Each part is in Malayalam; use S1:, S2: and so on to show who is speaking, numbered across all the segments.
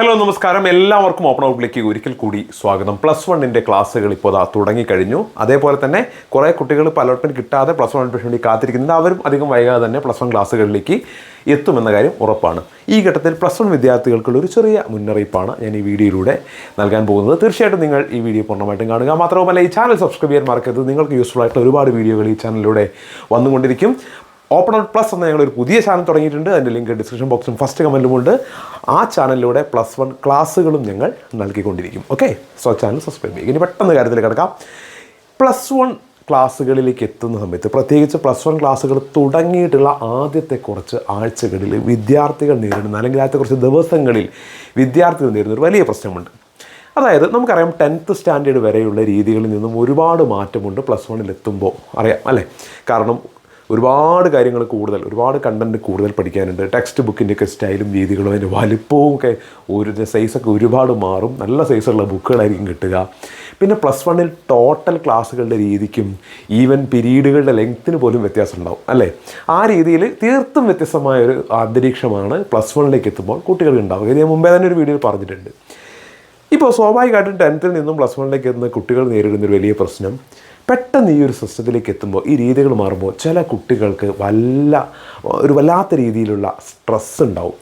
S1: ഹലോ നമസ്കാരം. എല്ലാവർക്കും ഓപ്പൺ ഔട്ടിലേക്ക് ഒരിക്കൽ കൂടി സ്വാഗതം. പ്ലസ് വണ്ണിന്റെ ക്ലാസ്സുകൾ ഇപ്പോൾ ദാ തുടങ്ങിക്കഴിഞ്ഞു. അതേപോലെ തന്നെ കുറേ കുട്ടികൾ ഇപ്പോൾ അലോട്ട്മെന്റ് കിട്ടാതെ പ്ലസ് വൺ അഡ്മിഷന് വേണ്ടി കാത്തിരിക്കുന്നുണ്ട്. അവരും അധികം വൈകാതെ തന്നെ പ്ലസ് വൺ ക്ലാസ്സുകളിലേക്ക് എത്തുമെന്ന കാര്യം ഉറപ്പാണ്. ഈ ഘട്ടത്തിൽ പ്ലസ് വൺ വിദ്യാർത്ഥികൾക്കുള്ള ഒരു ചെറിയ മുന്നറിയിപ്പാണ് ഞാൻ ഈ വീഡിയോയിലൂടെ നൽകാൻ പോകുന്നത്. തീർച്ചയായിട്ടും നിങ്ങൾ ഈ വീഡിയോ പൂർണമായിട്ടും കാണുക. മാത്രവുമല്ല ഈ ചാനൽ സബ്സ്ക്രൈബ് ചെയ്യാൻ മറക്കരുത്. നിങ്ങൾക്ക് യൂസ്ഫുൾ ആയിട്ടുള്ള ഒരുപാട് വീഡിയോകൾ ഈ ചാനലിലൂടെ വന്നുകൊണ്ടിരിക്കും. ഓപ്പൺ ഔട്ട് പ്ലസ് എന്ന ഞങ്ങളൊരു പുതിയ ചാനൽ തുടങ്ങിയിട്ടുണ്ട്. അതിന്റെ ലിങ്ക് ഡിസ്ക്രിപ്ഷൻ ബോക്സും ഫസ്റ്റ് കമന്റിലുമുണ്ട് ആ ചാനലിലൂടെ പ്ലസ് വൺ ക്ലാസ്സുകളും ഞങ്ങൾ നൽകിക്കൊണ്ടിരിക്കും. ഓക്കെ സോ ചാനൽ സബ്സ്ക്രൈബ് ചെയ്യുക. ഇനി പെട്ടെന്ന് കാര്യത്തിൽ കിടക്കാം. പ്ലസ് വൺ ക്ലാസ്സുകളിലേക്ക് എത്തുന്ന സമയത്ത് പ്രത്യേകിച്ച് പ്ലസ് വൺ ക്ലാസ്സുകൾ തുടങ്ങിയിട്ടുള്ള ആദ്യത്തെ കുറച്ച് ആഴ്ചകളിൽ വിദ്യാർത്ഥികൾ നേരിടുന്ന അല്ലെങ്കിൽ ആദ്യത്തെ കുറച്ച് ദിവസങ്ങളിൽ വിദ്യാർത്ഥികൾ നേരിടുന്ന ഒരു വലിയ പ്രശ്നമുണ്ട്. അതായത് നമുക്കറിയാം ടെൻത്ത് സ്റ്റാൻഡേർഡ് വരെയുള്ള രീതികളിൽ നിന്നും ഒരുപാട് മാറ്റമുണ്ട്. പ്ലസ് വണ്ണിൽ എത്തുമ്പോൾ അറിയാം അല്ലേ? കാരണം ഒരുപാട് കാര്യങ്ങൾ കൂടുതൽ ഒരുപാട് കണ്ടന്റ് കൂടുതൽ പഠിക്കാനുണ്ട്. ടെക്സ്റ്റ് ബുക്കിന്റെയൊക്കെ സ്റ്റൈലും രീതികളും അതിന്റെ വലിപ്പവും ഒക്കെ ഒരു സൈസൊക്കെ ഒരുപാട് മാറും. നല്ല സൈസുള്ള ബുക്കുകളായിരിക്കും കിട്ടുക. പിന്നെ പ്ലസ് വണ്ണിൽ ടോട്ടൽ ക്ലാസ്സുകളുടെ രീതിക്കും ഈവൻ പീരീഡുകളുടെ ലെങ്ത്തിന് പോലും വ്യത്യാസം ഉണ്ടാവും അല്ലേ? ആ രീതിയിൽ തീർത്തും വ്യത്യസ്തമായ ഒരു അന്തരീക്ഷമാണ് പ്ലസ് വണ്ണിലേക്ക് എത്തുമ്പോൾ കുട്ടികൾക്ക് ഉണ്ടാവുക. ഞാൻ മുമ്പേ തന്നെ ഒരു വീഡിയോയിൽ പറഞ്ഞിട്ടുണ്ട്. ഇപ്പോൾ സ്വാഭാവികമായിട്ടും ടെൻത്തിൽ നിന്നും പ്ലസ് വണ്ണിലേക്ക് എത്തുന്ന കുട്ടികൾ നേരിടുന്ന ഒരു വലിയ പ്രശ്നം പെട്ടെന്ന് ഈ ഒരു സിസ്റ്റത്തിലേക്ക് എത്തുമ്പോൾ ഈ രീതികൾ മാറുമ്പോൾ ചില കുട്ടികൾക്ക് വല്ല ഒരു വല്ലാത്ത രീതിയിലുള്ള സ്ട്രെസ് ഉണ്ടാവും.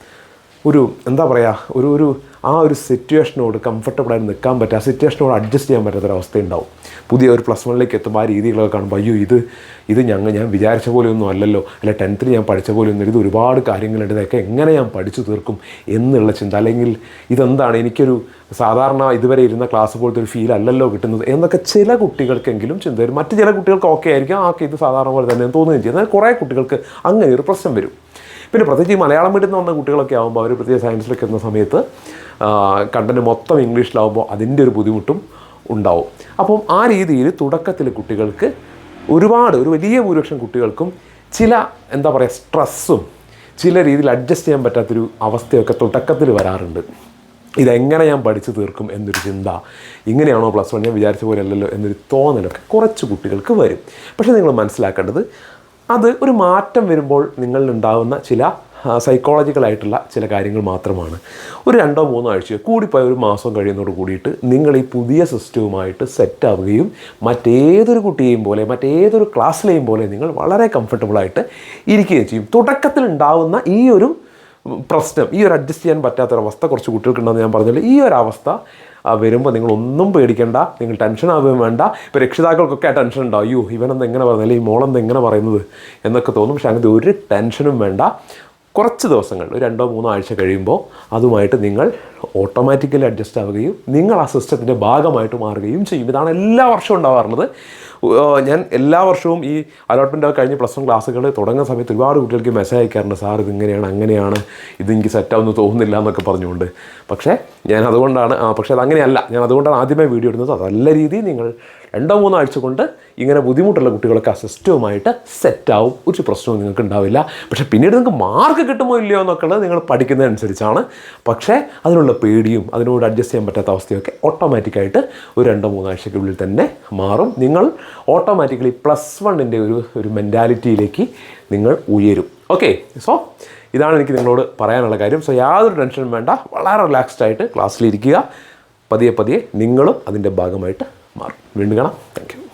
S1: ഒരു എന്താ പറയുക ഒരു ഒരു ആ ഒരു സിറ്റുവേഷനോട് കംഫർട്ടബിളായിട്ട് നിൽക്കാൻ പറ്റുക ആ സിറ്റുവേഷനോട് അഡ്ജസ്റ്റ് ചെയ്യാൻ പറ്റാത്തൊരവസ്ഥ ഉണ്ടാവും. പുതിയ ഒരു പ്ലസ് വണ്ണിലേക്ക് എത്തുമ്പോൾ ആ രീതികളൊക്കെ കാണുമ്പോൾ അയ്യോ ഇത് ഇത് ഞങ്ങൾ ഞാൻ വിചാരിച്ച പോലെയൊന്നും അല്ലല്ലോ. അല്ല ടെൻത്തിൽ ഞാൻ പഠിച്ച പോലെയൊന്നും ഇത് ഒരുപാട് കാര്യങ്ങളുണ്ട്. ഇതൊക്കെ എങ്ങനെ ഞാൻ പഠിച്ചു തീർക്കും? എന്നുള്ള ചിന്ത. അല്ലെങ്കിൽ ഇതെന്താണ് എനിക്കൊരു സാധാരണ ഇതുവരെ ഇരുന്ന ക്ലാസ് പോലത്തെ ഒരു ഫീൽ അല്ലല്ലോ കിട്ടുന്നത് എന്നൊക്കെ ചില കുട്ടികൾക്കെങ്കിലും ചിന്ത വരും. മറ്റ് ചില കുട്ടികൾക്ക് ഓക്കെ ആയിരിക്കും. ആ ഇത് സാധാരണ പോലെ തന്നെ തോന്നുകയും ചെയ്യും. എന്നാൽ കുറേ കുട്ടികൾക്ക് അങ്ങനെ ഒരു പ്രശ്നം വരും. പിന്നെ പ്രത്യേകിച്ച് ഈ മലയാളം മീഡിയം എന്ന് വന്ന കുട്ടികളൊക്കെ ആകുമ്പോൾ അവർ പ്രത്യേക സയൻസിലൊക്കെ എത്തുന്ന സമയത്ത് കണ്ടന്റ് മൊത്തം ഇംഗ്ലീഷിലാവുമ്പോൾ അതിന്റെ ഒരു ബുദ്ധിമുട്ടും ഉണ്ടാവും. അപ്പം ആ രീതിയിൽ തുടക്കത്തിൽ കുട്ടികൾക്ക് ഒരുപാട് ഒരു വലിയ ഭൂരിപക്ഷം കുട്ടികൾക്കും ചില എന്താ പറയുക സ്ട്രെസ്സും ചില രീതിയിൽ അഡ്ജസ്റ്റ് ചെയ്യാൻ പറ്റാത്തൊരു അവസ്ഥയൊക്കെ തുടക്കത്തിൽ വരാറുണ്ട്. ഇതെങ്ങനെ ഞാൻ പഠിച്ചു തീർക്കും എന്നൊരു ചിന്ത ഇങ്ങനെയാണോ പ്ലസ് വൺ ഞാൻ വിചാരിച്ച പോലെ അല്ലല്ലോ എന്നൊരു തോന്നലൊക്കെ കുറച്ച് കുട്ടികൾക്ക് വരും. പക്ഷേ നിങ്ങൾ മനസ്സിലാക്കേണ്ടത് അത് ഒരു മാറ്റം വരുമ്പോൾ നിങ്ങളിൽ ഉണ്ടാകുന്ന ചില സൈക്കോളജിക്കലായിട്ടുള്ള ചില കാര്യങ്ങൾ മാത്രമാണ്. ഒരു രണ്ടോ മൂന്നോ ആഴ്ചയോ കൂടിപ്പോയ ഒരു മാസം കഴിയുന്നതോട് കൂടിയിട്ട് നിങ്ങൾ ഈ പുതിയ സിസ്റ്റവുമായിട്ട് സെറ്റാവുകയും മറ്റേതൊരു കുട്ടിയെയും പോലെ മറ്റേതൊരു ക്ലാസ്സിലെയും പോലെ നിങ്ങൾ വളരെ കംഫർട്ടബിളായിട്ട് ഇരിക്കുകയും ചെയ്യും. തുടക്കത്തിൽ ഉണ്ടാവുന്ന ഈ ഒരു പ്രശ്നം ഈ ഒരു അഡ്ജസ്റ്റ് ചെയ്യാൻ പറ്റാത്തൊരവസ്ഥ കുറച്ച് കുട്ടികൾക്കുണ്ടെന്ന് ഞാൻ പറഞ്ഞല്ലോ. ഈ ഒരു അവസ്ഥ വരുമ്പോൾ നിങ്ങളൊന്നും പേടിക്കേണ്ട നിങ്ങൾ ടെൻഷൻ ആവുകയും വേണ്ട. ഇപ്പോൾ രക്ഷിതാക്കൾക്കൊക്കെ ആ ടെൻഷൻ ഉണ്ടാവും. അയ്യോ ഇവനെന്ത് എങ്ങനെ പറയുന്നത് ഈ മോളെന്ത് എങ്ങനെ പറയുന്നത് എന്നൊക്കെ തോന്നും. പക്ഷേ അങ്ങനത്തെ ഒരു ടെൻഷനും വേണ്ട. കുറച്ച് ദിവസങ്ങൾ രണ്ടോ മൂന്നോ ആഴ്ച കഴിയുമ്പോൾ അതുമായിട്ട് നിങ്ങൾ ഓട്ടോമാറ്റിക്കലി അഡ്ജസ്റ്റ് ആവുകയും നിങ്ങൾ ആ സിസ്റ്റത്തിന്റെ ഭാഗമായിട്ട് മാറുകയും ചെയ്യും. ഇതാണ് എല്ലാ വർഷവും ഉണ്ടാവാറുള്ളത്. ഞാൻ എല്ലാ വർഷവും ഈ അലോട്ട്മെന്റ് കഴിഞ്ഞ് പ്ലസ് വൺ ക്ലാസ്സുകൾ തുടങ്ങുന്ന സമയത്ത് ഒരുപാട് കുട്ടികൾക്ക് മെസ്സേജ് അയക്കാറുണ്ട് സാർ ഇതിങ്ങനെയാണ് അങ്ങനെയാണ്. ഇത് എനിക്ക് സെറ്റാവുമെന്ന് തോന്നുന്നില്ല എന്നൊക്കെ പറഞ്ഞുകൊണ്ട്. പക്ഷേ ഞാൻ അതുകൊണ്ടാണ് പക്ഷേ അത് അങ്ങനെയല്ല. ഞാൻ അതുകൊണ്ടാണ് ആദ്യമേ വീഡിയോ ഇടുന്നത്. അതല്ല രീതിയിൽ നിങ്ങൾ രണ്ടോ മൂന്നോ ആഴ്ച കൊണ്ട് ഇങ്ങനെ ബുദ്ധിമുട്ടുള്ള കുട്ടികളൊക്കെ ആ സിസ്റ്റവുമായിട്ട് സെറ്റാവും ഒരു പ്രശ്നവും നിങ്ങൾക്ക് ഉണ്ടാവില്ല. പക്ഷേ പിന്നീട് നിങ്ങൾക്ക് മാർക്ക് കിട്ടുമോ ഇല്ലയോ എന്നൊക്കെ ഉള്ളത് നിങ്ങൾ പഠിക്കുന്നതനുസരിച്ചാണ്. പക്ഷേ അതിനുള്ള പേടിയും അതിനോട് അഡ്ജസ്റ്റ് ചെയ്യാൻ പറ്റാത്ത അവസ്ഥയൊക്കെ ഓട്ടോമാറ്റിക്കായിട്ട് ഒരു രണ്ടോ മൂന്നോ ആഴ്ചയ്ക്കുള്ളിൽ തന്നെ മാറും. നിങ്ങൾ ഓട്ടോമാറ്റിക്കലി പ്ലസ് വണ്ണിന്റെ ഒരു ഒരു മെന്റാലിറ്റിയിലേക്ക് നിങ്ങൾ ഉയരും. ഓക്കെ സോ ഇതാണ് എനിക്ക് നിങ്ങളോട് പറയാനുള്ള കാര്യം. സോ യാതൊരു ടെൻഷനും വേണ്ട. വളരെ റിലാക്സ്ഡ് ആയിട്ട് ക്ലാസ്സിലിരിക്കുക പതിയെ പതിയെ നിങ്ങളും അതിന്റെ ഭാഗമായിട്ട് മാറും. വീണ്ടും കാണാം. താങ്ക്